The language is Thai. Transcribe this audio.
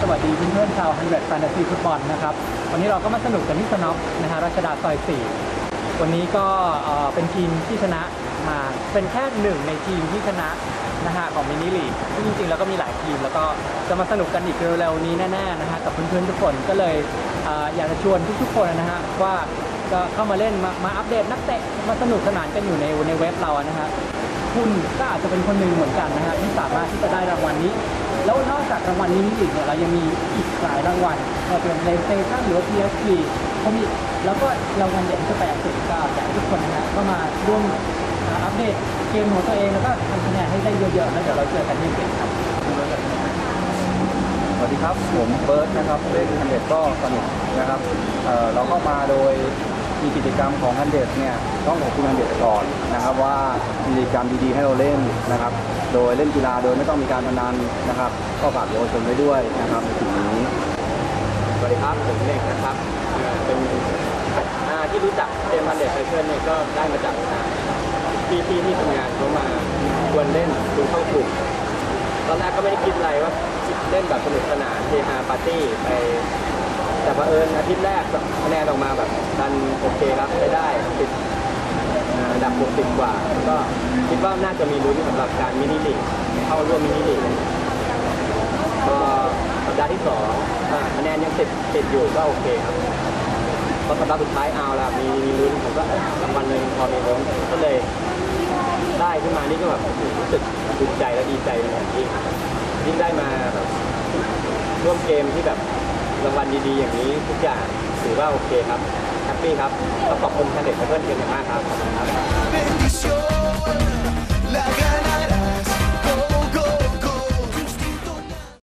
สวัสดีเพื่อนๆชาวฮันเดแฟนตาซีฟุตบอลนะครับ วันนี้เราก็มาสนุกกันที่สน็อปนะฮะรัชดาซอย4วันนี้ก็เป็นทีมที่ชนะมาเป็นแค่หนึ่งในทีมที่ชนะนะฮะของมินิลีกซึ่งจริงๆ แล้วก็มีหลายทีม แล้วก็จะมาสนุกกันอีกเร็วๆนี้แน่ๆนะฮะกับเพื่อนๆทุกคนก็เลยอยากจะชวนทุกๆคนนะฮะว่าก็เข้ามาเล่นมามาอัปเดตนักเตะมาสนุกสนานกันอยู่ในในเว็บเรานะฮะคุณก็อาจจะเป็นคนหนึ่งเหมือนกันนะฮะที่สามารถที่จะได้รางวัลนี้ แล้วนอกจากรางวัลนี้อีกเนี่ยเรายังมีอีกหลายรางวัลไม่ว่าเป็นเลเซชั่นหรือว่า PSP เขามีแล้วก็รางวัลใหญ่ที่จะแปดสิบเก้าอยากให้ทุกคนนะฮะเข้ามาร่วมอัปเดตเกมของตัวเองแล้วก็ทำคะแนนให้ได้เยอะๆแล้วเดี๋ยวเราเจอกันที่เกมครับสวัสดีครับผมเบิร์ตนะครับเล่นฮันเดก็สนุกนะครับเอ่อเราเข้ามาโดย มีกิจกรรมของฮันเดเนี่ยต้องขอบคุณฮันเดก่อนนะครับว่ามีกิจกรรมดีๆให้เราเล่นนะครับ โดยเล่นกีฬาโดยไม่ต้องมีการพนันนะครับ ก็ฝากเยาวชนไว้ด้วยนะครับในสิ่งนี้สวัสดีครับผมเล็กนะครับเป็นที่รู้จักเจมส์พันเดชไซเคิลเนี่ยก็ได้มาจากพี่พี่ที่ทำงานเขามาชวนเล่นดูเข้ากลุ่มตอนแรกก็ไม่ได้คิดอะไรว่าเล่นแบบสนุกสนานเฮฮาปาร์ตี้ไป แต่บังเอิญอาทิตย์แรกคะแนนออกมาแบบดันโอเคครับใช้ได้ติดอันดับ60กว่า ก็คิดว่าน่าจะมีลุ้นสำหรับการมินิลีกเข้าร่วมมินิลีกก็สัปดาห์ที่สองคะแนนยังติดติดอยู่ก็โอเคครับพอสัปดาห์สุดท้ายเอาละมีมีลุ้นผมก็รางวัลหนึ่งพอมีลุ้นก็เลยได้ขึ้นมานี่ก็แบบรู้สึกภูมิใจและดีใจเป็นอย่างยิ่งยิ่งได้มาแบบร่วมเกมที่แบบ รางวัลดีๆ อย่างนี้ทุกอย่างถือว่าโอเคครับแฮปปี้ครับต้องขอบคุณท่านเด็กเพื่อนๆเป็นอย่างมากครับขอบคุณครับ